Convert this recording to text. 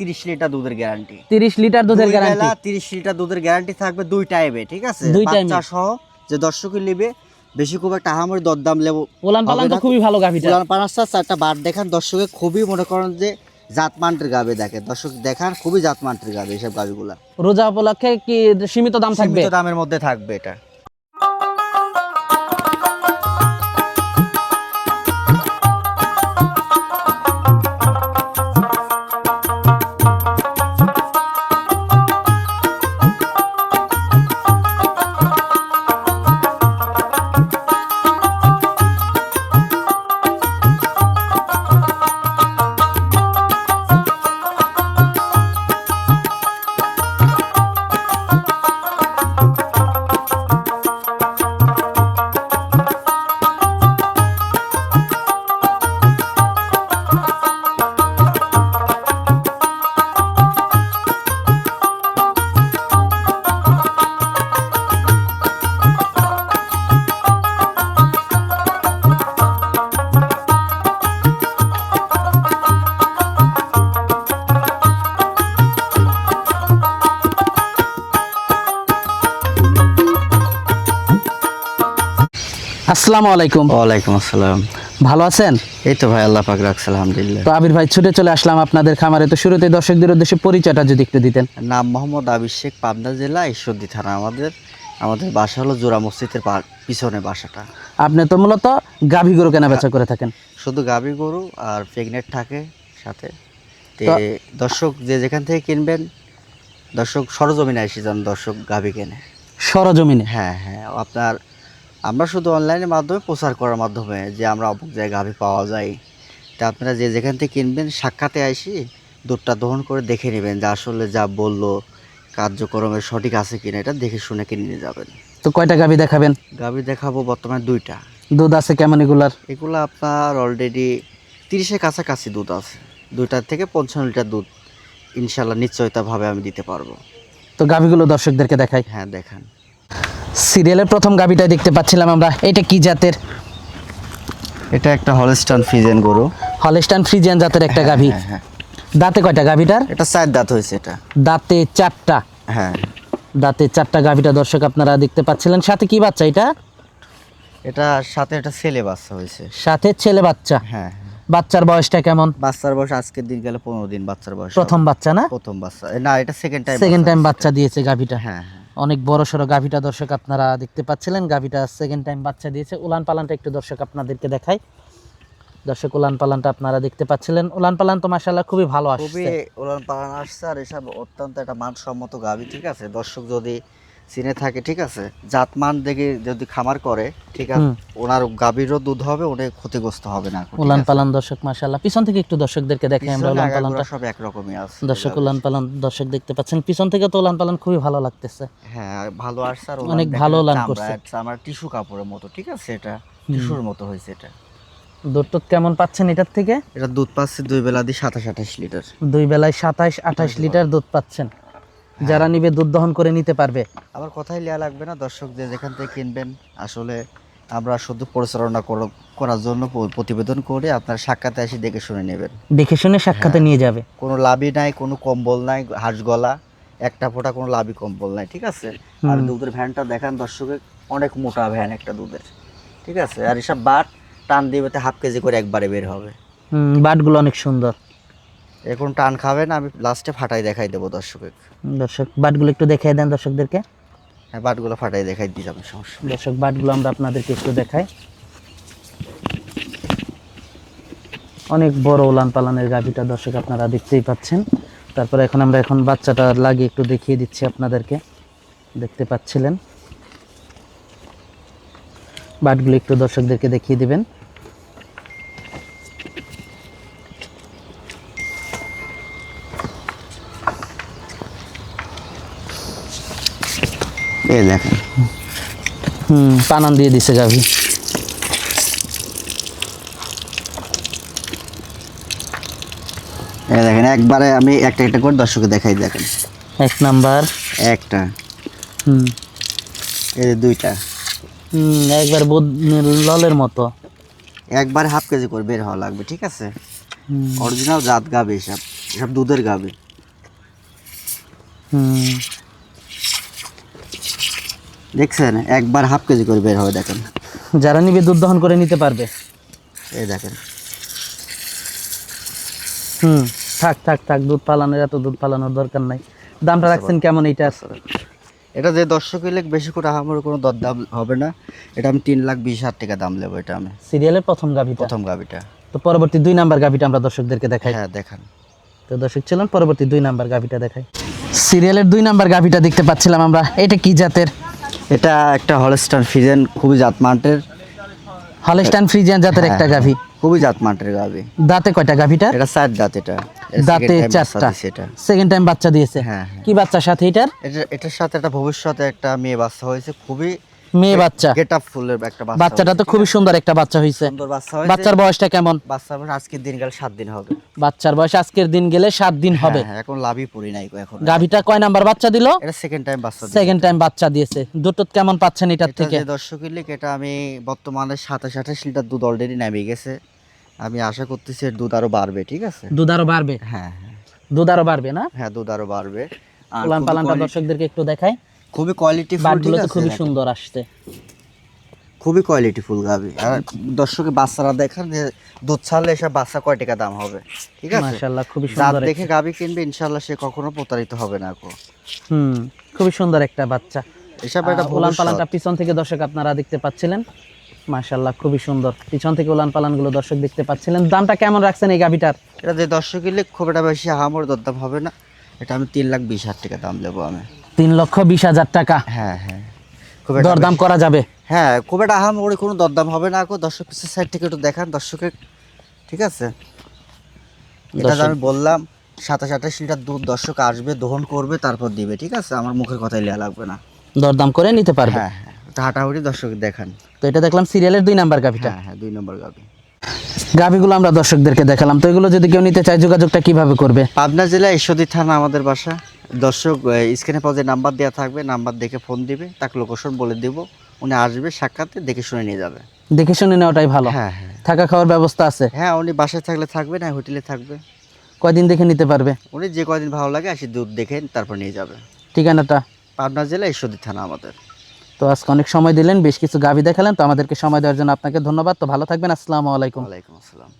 তিরিশ লিটার দুধের গ্যারান্টি তিরিশ লিটার দুধের গ্যারান্টি তিরিশ লিটার দুধের গ্যারান্টি থাকবে দুই টাইমে ঠিক আছে? বাচ্চা সহ যে নেবে বেশি খুব একটা দরদাম লেবো ওলান পালান তো খুবই ভালো গাভিটা। পুরান পানাস্তা চারটা বার দেখান দর্শকে খুবই মনে করেন যে জাতমানটের গাবে দেখে। দর্শক দেখান খুবই জাতমানটের গাবে এইসব গাবিগুলা রোজা উপলক্ষে কি সীমিত দাম থাকবে? সীমিত দামের মধ্যে থাকবে এটা। আসসালামু আলাইকুম। ওয়ালাইকুম আসসালাম। ভালো আছেন? এই তো ভাই আল্লাহ পাক রাখছে আলহামদুলিল্লাহ। তো আবির ভাই ছুটে চলে আসলাম আপনাদের খামারে। তো শুরুতে দর্শকদের উদ্দেশ্যে পরিচয়টা যদি একটু দিতেন। নাম মোহাম্মদ আবির শেখ পাবনা জেলা ঈশ্বরদী থানা আমাদের। আমাদের বাসা হলো জোড়া মসজিদের পিছনে বাসাটা। আপনি তো মূলত গাভী গরু কেনা বেচা করে থাকেন। শুধু গাভী গরু আর প্রেগনেন্ট থাকে সাথে। তে দর্শক যে যেখান থেকে কিনবেন দর্শক সরজমিনে এসে যান দর্শক গাভী কেনে। সরজমিনে? হ্যাঁ হ্যাঁ আপনার আমরা শুধু অনলাইনের মাধ্যমে প্রচার করার মাধ্যমে যে আমরা অমুক জায়গায় গাভী পাওয়া যায় তা আপনারা যে যেখান থেকে কিনবেন সাক্ষাতে আসি দুধটা দহন করে দেখে নেবেন যে আসলে যা বলল কার্যক্রমের সঠিক আছে কিনা এটা দেখে শুনে কিনে নিয়ে যাবেন। তো কয়টা গাভী দেখাবেন? গাভী দেখাবো বর্তমানে দুইটা। দুধ আছে কেমন এগুলার? এগুলো আপনার অলরেডি তিরিশের কাছাকাছি দুধ আছে। দুইটার থেকে পঞ্চান্ন লিটার দুধ ইনশাল্লাহ নিশ্চয়তাভাবে আমি দিতে পারব। তো গাভীগুলো দর্শকদেরকে দেখাই। হ্যাঁ দেখান। সিরিয়ালের প্রথম গাভীটা দেখতে পাচ্ছিলাম আমরা। এটা কি জাতের? এটা একটা হলস্টান ফিজেন গরু। হলস্টাইন ফ্রিজিয়ান জাতের একটা গাভী। হ্যাঁ হ্যাঁ। দাঁতে কয়টা গাভীটার? এটা চার দাঁত হয়েছে এটা। দাঁতে চারটা। হ্যাঁ। দাঁতে চারটা গাভীটা দর্শক আপনারা দেখতে পাচ্ছিলেন। সাথে কি বাচ্চা এটা? এটা সাথে একটা ছেলে বাচ্চা হয়েছে। সাথে ছেলে বাচ্চা। হ্যাঁ বাচ্চার বয়সটা কেমন? বাচ্চার বয়স আজকের দিন গেলে পনেরো দিন বাচ্চার বয়স প্রথম বাচ্চা না? প্রথম বাচ্চা। না এটা সেকেন্ড টাইম সেকেন্ড টাইম বাচ্চা দিয়েছে গাভীটা। হ্যাঁ হ্যাঁ। অনেক বড় সড়ো গাভীটা দর্শক আপনারা দেখতে পাচ্ছিলেন। গাভীটা সেকেন্ড টাইম বাচ্চা দিয়েছে। উলান পালানটা একটু দর্শক আপনাদেরকে দেখাই। দর্শক উলান পালানটা আপনারা দেখতে পাচ্ছিলেন। উলান পালান তো মাশাআল্লাহ খুবই ভালো খুবই উলান পালান আসছে আর এসব অত্যন্ত একটা মানসম্মত গাভী ঠিক আছে? দর্শক যদি চিনে থাকে ঠিক আছে? জাতমান দেখে যদি খামার করে ঠিক আছে? ওনার গাভীরও দুধ হবে ওটা ক্ষতিগ্রস্ত হবে না উলান? পালান দর্শক মাশাআল্লাহ। পিছন থেকে একটু দর্শকদেরকে দেখাই আমরা উলান পালানটা সব একরকমই আছে দর্শক উলান পালান দর্শক দেখতে পাচ্ছেন। পিছন থেকে তো উলান পালান খুবই ভালো লাগতেছে। হ্যাঁ ভালো আসছে আর অনেক ভালো উলান করছে। আমার টিস্যু কাপড়ের মতো ঠিক আছে? এটা টিস্যুর মতো হয়েছে এটা। দুধ কেমন পাচ্ছেন এটার থেকে? এটা দুধ পাচ্ছে দুই বেলা দিয়ে সাতাশ আঠাশ লিটার। দুই বেলায় সাতাইশ আঠাশ লিটার দুধ পাচ্ছেন। যারা নিবে দুধ দহন করে নিতে পারবে। আবার কথাই লিয়া লাগবে না দর্শক যে যেখান থেকে কিনবেন আসলে আমরা শুধু পরিচালনা করার জন্য প্রতিবেদন করে আপনার সাক্ষাতে এসে দেখে শুনে নেবেন। দেখে শুনে সাক্ষাতে হ্যাঁ। নিয়ে যাবে। কোনো লাভই নাই কোনো কম্বল নাই হাঁস গলা একটা ফোঁটা কোনো লাভই কম্বল নাই ঠিক আছে? আর। দুধের ভ্যানটা দেখান দর্শকে অনেক মোটা ভ্যান একটা দুধের ঠিক আছে? আর এসব বাট টান দিবে হাফ কেজি করে একবারে বের হবে। বাটগুলো অনেক সুন্দর। এখন টান খাবেন আমি লাস্টে ফাটাই দেখাই দেবো দর্শকে দর্শক বাটগুলো একটু দেখাই দেন দর্শকদেরকে। হ্যাঁ বাটগুলো ফাটাই দেখাই দিয়ে যাবেন সমস্যা দর্শক বাটগুলো আমরা আপনাদেরকে একটু দেখাই। অনেক বড় উলান পালানের গাভিটা দর্শক আপনারা দেখতেই পাচ্ছেন। তারপরে এখন আমরা এখন বাচ্চাটা লাগিয়ে একটু দেখিয়ে দিচ্ছি আপনাদেরকে। দেখতে পাচ্ছিলেন? বাটগুলো একটু দর্শকদেরকে দেখিয়ে দিবেন। এই দেখেন। হুম পানান দিয়ে দিছে গাভি। এই দেখেন একবারে আমি একটা একটা করে দর্শকে দেখাই দেখেন। এক নাম্বার। একটা। হুম। এই যে দুইটা। হুম একবার বোধ ললের মতো। একবারে হাফ কেজি করে বের হওয়া লাগবে ঠিক আছে? হুম। অরিজিনাল জাত গাবে এসব এসব দুধের গাবে হুম। দেখছেন? একবার হাফ কেজি করে বের হবে দেখেন। যারা নিবে দুধ দহন করে নিতে পারবে। এই দেখেন। হুম থাক থাক থাক দুধ পালানোর এত দুধ পালানোর দরকার নাই। দামটা রাখছেন কেমন এইটা? এটা যে দর্শক এলে বেশি করে আমার কোনো দরদাম হবে না। এটা আমি তিন লাখ বিশ হাজার টাকা দাম নেব এটা আমি। সিরিয়ালের প্রথম গাভিটা। প্রথম গাবিটা তো পরবর্তী দুই নাম্বার গাভিটা আমরা দর্শকদেরকে দেখাই। হ্যাঁ দেখান। তো দর্শক ছিলেন পরবর্তী দুই নাম্বার গাভিটা দেখাই। সিরিয়ালের দুই নাম্বার গাভিটা দেখতে পাচ্ছিলাম আমরা। এটা কি জাতের? এটা একটা হলস্টার ফ্রিজেন খুবই জাতমাটের। হলস্টার ফ্রিজেন জাতের একটা গাভি? খুবই জাতমাটের গাবি দাঁতে কয়টা গাভিটা এটা চার দাঁত এটা। দাঁতে চারটা। এটা। সেকেন্ড টাইম বাচ্চা দিয়েছে। হ্যাঁ হ্যাঁ। কি বাচ্চা সাথে এটার? এটা এটার সাথে একটা ভবিষ্যতে একটা মেয়ে বাচ্চা হয়েছে। খুবই মেয়ে বাচ্চা। গেট আপ ফুলের একটা বাচ্চা বাচ্চাটা তো খুবই সুন্দর একটা বাচ্চা হয়েছে। সুন্দর বাচ্চা হয়েছে। বাচ্চার বয়সটা কেমন? বাচ্চা আমার আজকের দিন গেলে সাত দিন হবে। বাচ্চার বয়স আজকের দিন গেলে সাত দিন হবে। হ্যাঁ, হ্যাঁ, এখন লাভই পড়ি নাই এখন। গাভিটা কয় নাম্বার বাচ্চা দিল? এটা সেকেন্ড টাইম বাচ্চা। সেকেন্ড টাইম বাচ্চা দিয়েছে। দুটো কেমন পাচ্ছেন এটার এটা থেকে? যে দর্শক লিগ এটা আমি বর্তমানে সাতাশ আঠাশ লিটার দুধ অলরেডি নামে গেছে। আমি আশা করতেছি দুধ আরও বাড়বে ঠিক আছে? দুধ আরও বাড়বে? হ্যাঁ হ্যাঁ। দুধ আরও বাড়বে না? হ্যাঁ দুধ আরও বাড়বে। আর পালানটা দর্শকদেরকে একটু দেখাই। খুবই কোয়ালিটি ফুল বাটগুলো তো খুবই সুন্দর আসছে। খুবই কোয়ালিটি ফুল গাবি। আর দর্শকে বাচ্চারা দেখান যে দুধ ছাড়লে এসব বাচ্চা কয় টাকা দাম হবে ঠিক আছে? মাশাআল্লাহ খুবই সুন্দর দেখে গাবি কিনবে ইনশাল্লাহ সে কখনো প্রতারিত হবে না কো হুম খুবই সুন্দর একটা বাচ্চা। এসব একটা উলান। পালানটা পিছন থেকে দর্শক আপনারা দেখতে পাচ্ছিলেন। মাশাআল্লাহ খুবই সুন্দর। পিছন থেকে উলান পালানগুলো দর্শক দেখতে পাচ্ছিলেন। দামটা কেমন রাখছেন এই গাভিটার এটা যে দর্শক কিনলে খুব একটা বেশি হামর দরদাম হবে না। এটা আমি তিন লাখ বিশ হাজার টাকা দাম দেবো আমি। তিন লক্ষ বিশ হাজার টাকা। হ্যাঁ হ্যাঁ। খুব একটা দরদাম করা যাবে। হ্যাঁ খুব একটা আহাম ওরে কোনো দরদাম হবে না কো দর্শক পিসের সাইড থেকে একটু দেখান দর্শকের ঠিক আছে? এটা আমি বললাম সাতাশ আঠাশ লিটার দুধ দর্শক আসবে দহন করবে তারপর দিবে ঠিক আছে? আমার মুখের কথাই লেয়া লাগবে না। দরদাম করে নিতে পারবে। হ্যাঁ হ্যাঁ। হাঁটাহুটি দর্শক দেখান। তো এটা দেখলাম সিরিয়ালের দুই নাম্বার গাভিটা। হ্যাঁ হ্যাঁ দুই নম্বর গাবি গাভিগুলো আমরা দর্শকদেরকে দেখালাম। তো এগুলো যদি কেউ নিতে চায় যোগাযোগটা কীভাবে করবে? পাবনা জেলা ঈশ্বরদী থানা আমাদের বাসা। দর্শক স্ক্রিনে পর যে নাম্বার দেওয়া থাকবে নাম্বার দেখে ফোন দিবে তাকে লোকেশন বলে দিব। উনি আসবে সাক্ষাতে দেখে শুনে নিয়ে যাবে। দেখে শুনে নেওয়াটাই ভালো। হ্যাঁ হ্যাঁ। থাকা খাওয়ার ব্যবস্থা আছে? হ্যাঁ উনি বাসায় থাকলে থাকবে না হোটেলে থাকবে। কয়দিন দেখে নিতে পারবে? উনি যে কয়দিন ভালো লাগে আসি দুধ দেখে তারপর নিয়ে যাবে। ঠিকানাটা? পাবনা জেলা ঈশ্বরদী থানা আমাদের। তো আজকে অনেক সময় দিলেন বেশ কিছু গাভি দেখালেন তো আমাদেরকে সময় দেওয়ার জন্য আপনাকে ধন্যবাদ। তো ভালো থাকবেন আসসালামু আলাইকুম। ওয়ালাইকুম আসসালাম।